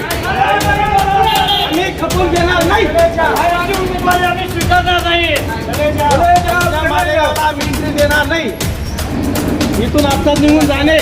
नाही. आम्ही खपून घेणार नाही. उमेदवारी आम्ही स्वीकारणार नाही. आम्ही देणार नाही. इथून आत्ताच निघून जाणे.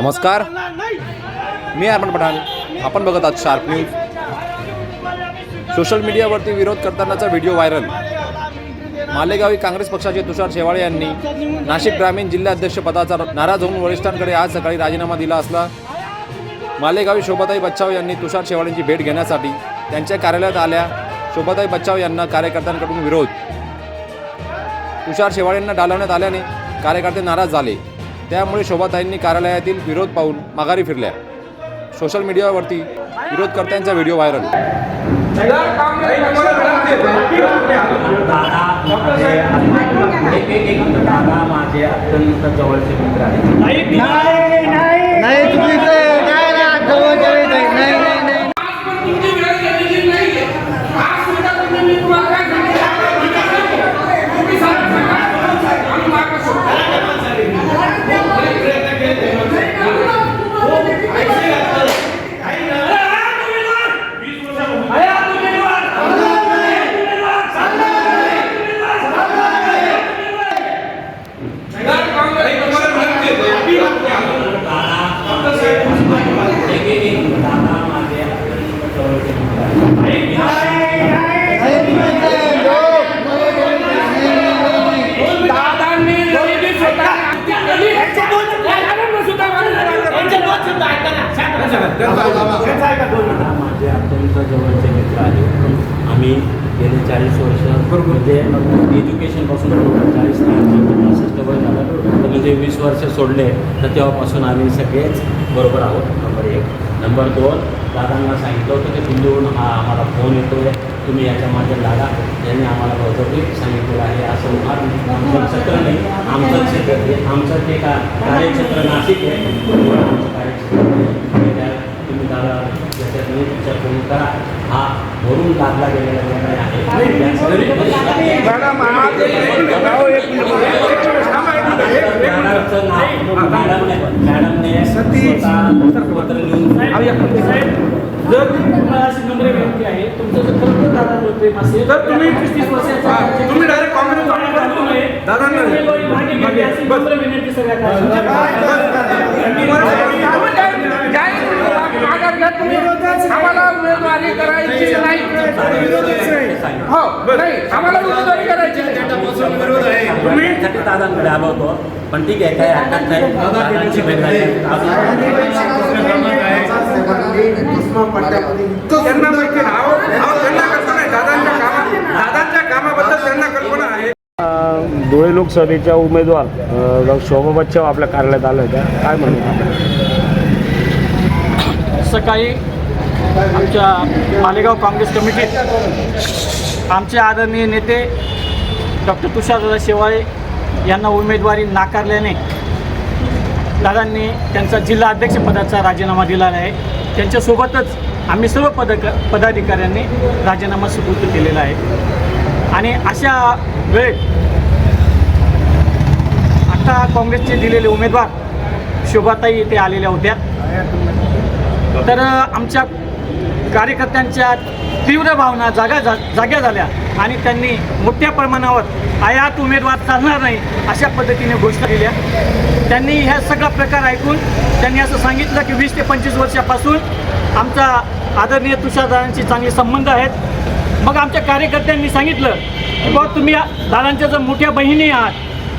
नमस्कार. मी अर्पण पठाण. आपण बघत आहात शार्प न्यूज सोशल मीडियावरती विरोध करतानाचा व्हिडिओ व्हायरल मालेगावी काँग्रेस पक्षाचे तुषार शेवाळे यांनी नाशिक ग्रामीण जिल्हाध्यक्षपदाचा नाराज होऊन वरिष्ठांकडे आज सकाळी राजीनामा दिला असला. मालेगावी शोभाताई बच्चाव यांनी तुषार शेवाळेंची भेट घेण्यासाठी त्यांच्या कार्यालयात आल्या. शोभाताई बच्चाव यांना कार्यकर्त्यांकडून विरोध. तुषार शेवाळेंना डालवण्यात आल्याने कार्यकर्ते नाराज झाले. त्यामुळे शोभाताईंनी कार्यालयातील विरोध पाहून माघारी फिरल्या. सोशल मीडियावरती विरोधकर्त्यांचा व्हिडिओ व्हायरल. दादा माझे अत्यंत जवळचे मित्र आहेत नाही चुकीचं आहे. नाही नाही जवळच्या वेळी नाही नाही नाही नाही एक एक एक दादा माझे अत्यंत जवळचे मित्र आहेत दादा माझे अत्यंत जवळचे मित्र आहेत. आम्ही गेले चाळीस वर्ष. म्हणजे एज्युकेशनपासून चाळीस पासष्ट वय झालं. तर म्हणजे वीस वर्ष सोडले तर तेव्हापासून आम्ही सगळेच बरोबर आहोत. नंबर एक. नंबर दोन दादांना सांगितलं होतं की दिल्लीहून हा आम्हाला फोन येतो आहे तुम्ही याच्या मागे लागा. यांनी आम्हाला बळजबरी सांगितलेलं आहे. असं. आमचं क्षेत्र नाही. आमचं क्षेत्र आहे. आमचं ते का कार्यक्षेत्र नाशिक आहे. पण आमचं कार्यक्षेत्र नाही. त्या तुम्ही दादा याच्यात मी विचार करा हा भरून लादला गेलेला निर्णय आहे मॅडमने जर अशी नम्र विनंती आहे तुमचं जर खरोखर दादावर प्रेम असेल तर तुम्ही पस्तीस वर्षाचा तुम्ही direct comment दादा नम्र विनंती आम्हाला उमेदवारी करायची नाही हो नाही आम्हाला उमेदवारी करायची नाही. तुम्ही? दादांकडे आलो होतो पण ठीक आहे काही हरकत नाही. कामाबद्दल त्यांना कल्पना आहे. धुळे लोकसभेच्या उमेदवार अ, शोभा बच्चाव आपल्या कार्यालयात आल्या होत्या काय म्हणून? सकाळी आमच्या मालेगाव काँग्रेस कमिटीत आमचे आदरणीय नेते डॉक्टर तुषारदादा शेवाळे यांना उमेदवारी नाकारल्याने दादांनी त्यांचा जिल्हा अध्यक्षपदाचा राजीनामा दिलेला आहे. त्यांच्यासोबतच आम्ही सर्व पदक पदाधिकाऱ्यांनी राजीनामा सुपूर्द केलेला आहे. आणि अशा वेळेत आता काँग्रेसचे दिलेले उमेदवार शोभाताई येथे आलेल्या होत्या. तर आमच्या कार्यकर्त्यांच्या तीव्र भावना जागा जा जाग्या झाल्या आणि त्यांनी मोठ्या प्रमाणावर आयात उमेदवार चालणार नाही अशा पद्धतीने घोषणा केल्या त्यांनी ह्या सगळा प्रकार ऐकून त्यांनी असं सांगितलं की वीस ते पंचवीस वर्षापासून आमचा आदरणीय तुषारदारांशी चांगले संबंध आहेत. मग आमच्या कार्यकर्त्यांनी सांगितलं की बाबा तुम्ही दादांच्या जर मोठ्या बहिणी आहात.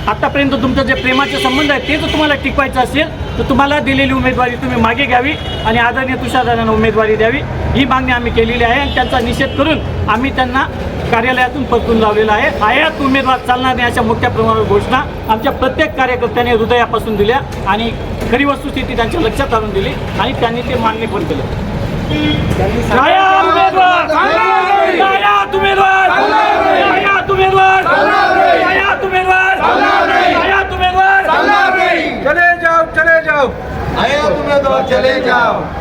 आतापर्यंत तुमचं जे प्रेमाचे संबंध आहे ते जर तुम्हाला टिकवायचं असेल तर तुम्हाला दिलेली उमेदवारी तुम्ही मागे घ्यावी आणि आदरणीय तुषारदारांना उमेदवारी द्यावी. ही मागणी आम्ही केलेली आहे आणि त्यांचा निषेध करून आम्ही त्यांना कार्यालयातून परतून लावलेला आहे. आयात उमेदवार चालणार नाही अशा मोठ्या प्रमाणावर घोषणा आमच्या प्रत्येक कार्यकर्त्याने हृदयापासून दिल्या आणि खरी वस्तुस्थिती त्यांच्या लक्षात आणून दिली आणि त्यांनी ते मान्य पण केलं. उमेदवार आयात उमेदवार आयात उमेदवार आयात उमेदवार